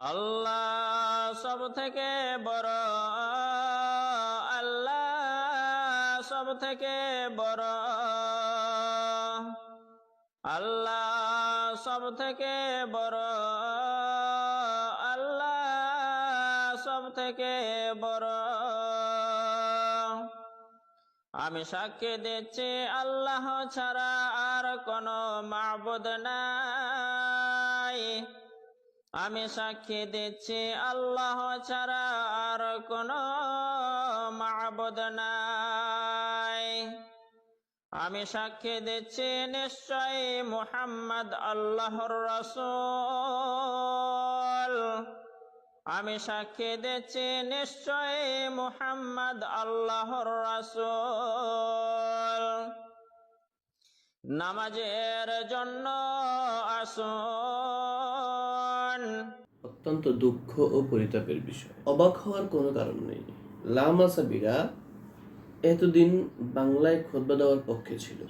আল্লাহ সব থেকে বড়, আল্লাহ সব থেকে বড়। আল্লাহ সব থেকে বড়, আল্লাহ সব থেকে বড়। আমি সাক্ষী দিচ্ছি, আল্লাহ ছাড়া আর কোনো মাবুদ নাই। আমি সাক্ষী দিচ্ছি আল্লাহ ছাড়া আর কোনো মাবুদ নাই। আমি সাক্ষী দিচ্ছি নিশ্চয় মুহাম্মদ আল্লাহর রসুল। আমি সাক্ষী দিচ্ছি নিশ্চয় মুহাম্মদ আল্লাহর রাসূল। নামাজের জন্য আসুন। অত্যন্ত দুঃখ ও পরিতাপের বিষয়। অবাক হওয়ার কোনো কারণ নেই। লামা সাবিরা এতদিন বাংলায় খোদবা দেওয়ার পক্ষে ছিল।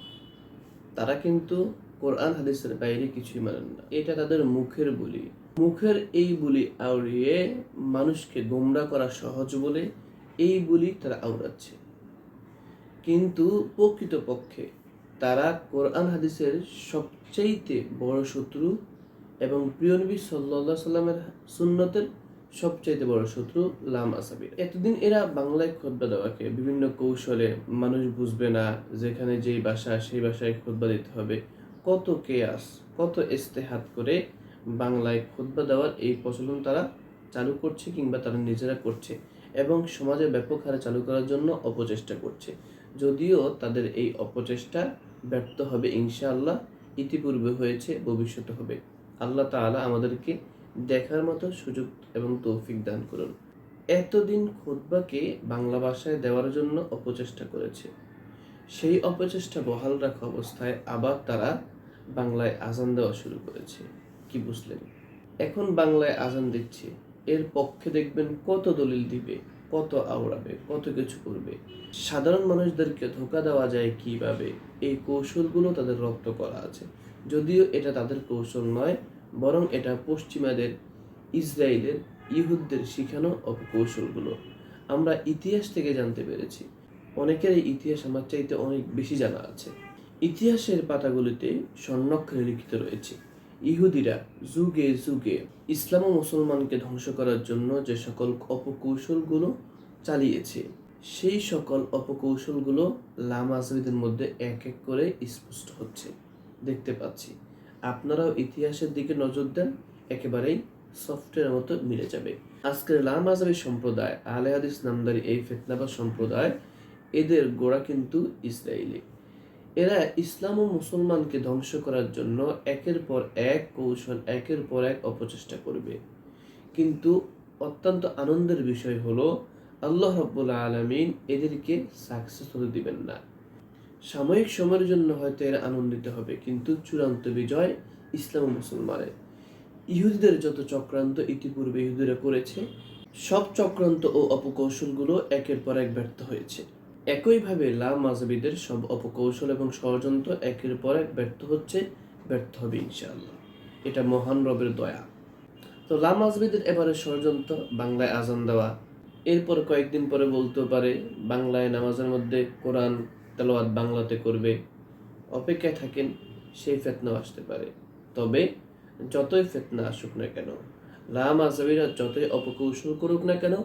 তারা কিন্তু কোরআন, হাদিসের বাইরে কিছুই মানেন না। এটা তাদের মুখের বলি। মুখের এই বুলি আউড়িয়ে মানুষকে গোমরা করা সহজ বলে এই বুলি তারা আওড়াচ্ছে। কিন্তু প্রকৃতপক্ষে তারা কোরআন, হাদিসের সবচাইতে বড় শত্রু এবং প্রিয় নবী সাল্লাহ সাল্লামের সুন্নতের সবচাইতে বড় শত্রু লাম আসাবির। এতদিন এরা বাংলায় খোদবা দেওয়াকে, বিভিন্ন কৌশলে মানুষ বুঝবে না যেখানে যেই ভাষা সেই ভাষায় খোদবা দিতে হবে। কত কেয়াস, কত ইস্তেহাত করে বাংলায় খোদবা দেওয়ার এই প্রচলন তারা চালু করছে কিংবা তারা নিজেরা করছে এবং সমাজে ব্যাপক হারে চালু করার জন্য অপচেষ্টা করছে। যদিও তাদের এই অপচেষ্টা ব্যর্থ হবে, ইনশাআল্লাহ ইতিপূর্বে হয়েছে, ভবিষ্যতে হবে। আল্লাহ তাআলা আমাদেরকে দেখার মতো সুযোগ এবং তৌফিক দান করুন। এতদিন খুতবাকে বাংলা ভাষায় দেওয়ার জন্য অপচেষ্টা করেছে। সেই অপচেষ্টা বহাল রাখা অবস্থায় আবার তারা বাংলায় আজান দেওয়া শুরু করেছে। কি বুঝলেন? এখন বাংলায় আজান দিচ্ছে। এর পক্ষে দেখবেন কত দলিল দিবে, কত আওড়াবে, কত কিছু করবে। সাধারণ মানুষদেরকে ধোকা দেওয়া যায় কীভাবে? এই কৌশলগুলো তাদের রপ্ত করা আছে। যদিও এটা তাদের কৌশল নয়, বরং এটা পশ্চিমাদের, ইসরায়েলের, ইহুদদের শিখানো অপকৌশলগুলো। আমরা ইতিহাস থেকে জানতে পেরেছি। অনেকের এই ইতিহাস আমার চাইতে অনেক বেশি জানা আছে। ইতিহাসের পাতাগুলিতে স্বর্ণক্ষরে লিখিত রয়েছে, ইহুদিরা যুগে যুগে ইসলাম ও মুসলমানকে ধ্বংস করার জন্য যে সকল অপকৌশলগুলো চালিয়েছে, সেই সকল অপকৌশলগুলো লামা আজমিদের মধ্যে এক এক করে স্পষ্ট হচ্ছে। দেখতে পাচ্ছি। আপনারাও ইতিহাসের দিকে নজর দেন, একেবারেই সফটওয়্যার মতো মিলে যাবে। আজকের লাম আজমি সম্প্রদায় আলে হাদিস নামদারি এই ফেতনাবা সম্প্রদায়, এদের গোড়া কিন্তু ইসরায়েলি এরা ইসলাম ও মুসলমানকে ধ্বংস করার জন্য একের পর এক কৌশল, একের পর এক অপচেষ্টা করবে। কিন্তু অত্যন্ত আনন্দের বিষয় হলো, আল্লাহ রব্বুল আলমিন এদেরকে সাকসেস হতে দিবেন না। সাময়িক সময়ের জন্য হয়তো এরা আনন্দিত হবে, কিন্তু চূড়ান্ত বিজয় ইসলাম ও মুসলমানের। ইহুদিদের যত চক্রান্ত ইতিপূর্বে ইহুদিরা করেছে, সব চক্রান্ত ও অপকৌশলগুলো একের পর এক ব্যর্থ হয়েছে। একইভাবে লা মাজবিদের সব অপকৌশল এবং ষড়যন্ত্র একের পর এক ব্যর্থ হচ্ছে, ব্যর্থ হবে ইনশাআল্লাহ। এটা মহান রবের দয়া। তো লা মাজবিদের এবারে ষড়যন্ত্র, বাংলায় আজান দেওয়া, এরপর কয়েকদিন পরে বলতে পারে, বাংলায় নামাজের মধ্যে কোরআন তেলাওয়াত বাংলাতে করবে, অপেক্ষায় থাকেন সেই ফেতনাও আসতে পারে। তবে যতই ফেতনা আসুক না কেন, রাম আজাবিরা যতই অপকৌশল করুক না কেন,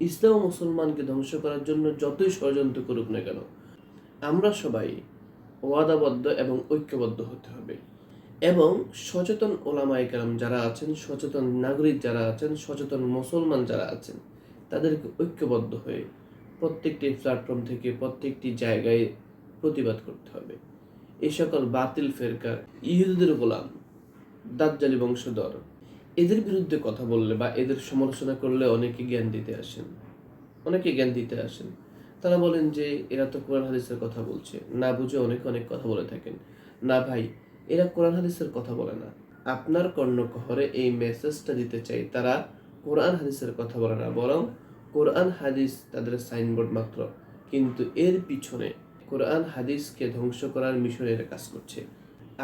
ইসলাম মুসলমানকে ধ্বংস করার জন্য যতই ষড়যন্ত্র করুক না কেন, আমরা সবাই ওয়াদাবদ্ধ এবং ঐক্যবদ্ধ হতে হবে। এবং সচেতন ওলামাই কালাম যারা আছেন, সচেতন নাগরিক যারা আছেন, সচেতন মুসলমান যারা আছেন, তাদেরকে ঐক্যবদ্ধ হয়ে প্রত্যেকটি প্ল্যাটফর্ম থেকে প্রত্যেকটি জায়গায় প্রতিবাদ করতে হবে। এই সকল বাতিল ফেরকার ইহুদিদের গোলাম, দাজ্জালি বংশধর, এদের বিরুদ্ধে কথা বললে বা এদের সমালোচনা করলে অনেকে জ্ঞান দিতে আসেন। অনেকে জ্ঞান দিতে আসেন। তারা বলেন যে, এরা তো কোরআন হাদিসের কথা বলছে। না বুঝে অনেক অনেক কথা বলে থাকেন। না ভাই, এরা কোরআন হাদিসের কথা বলে না। আপনার কর্ণকহরে এই মেসেজটা দিতে চাই, তারা কোরআন হাদিসের কথা বলে না, বরং কোরআন হাদিস তাদের সাইনবোর্ড মাত্র, কিন্তু এর পিছনে কোরআন হাদিসকে ধ্বংস করার মিশনের কাজ করছে।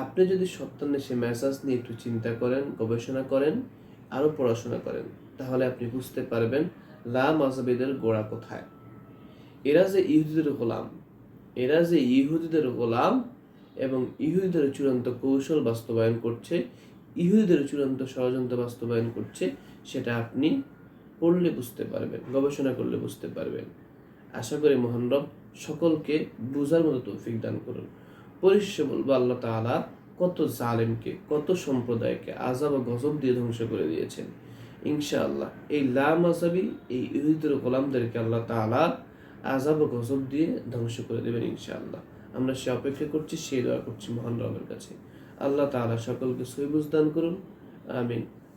আপনি যদি সত্যান্বেষে মেসেজ নিয়ে একটু চিন্তা করেন, গবেষণা করেন, আরও পড়াশোনা করেন, তাহলে আপনি বুঝতে পারবেন লা মাজাবিদের গোড়া কোথায়। এরা যে ইহুদিদের গোলাম, এরা যে ইহুদিদের গোলাম এবং ইহুদিদের চূড়ান্ত কৌশল বাস্তবায়ন করছে, ইহুদিদের চূড়ান্ত ষড়যন্ত্র বাস্তবায়ন করছে, সেটা আপনি পড়লে বুঝতে পারবেন গবেষণা করলে বুঝতে পারবেন আশা করি মহান রব সকলকে বুঝার মতো তৌফিক দান করুন। পরিশেষে বলব আল্লাহ তাআলা কত জালেমকে, কত সম্প্রদায়কে আজাব ও গজব দিয়ে ধ্বংস করে দিয়েছেন। ইনশাআল্লাহ এই লা মাজাবি এই ইহুদিদের গোলামদেরকে আল্লাহ তাআলা আজাব ও গজব দিয়ে ধ্বংস করে দেবেন ইনশাআল্লাহ। আমরা সে অপেক্ষা করছি, সেই দোয়া করছি মহান রবের কাছে। আল্লাহ তাআলা সকলকে সৈবুজ দান করুন। আমিন।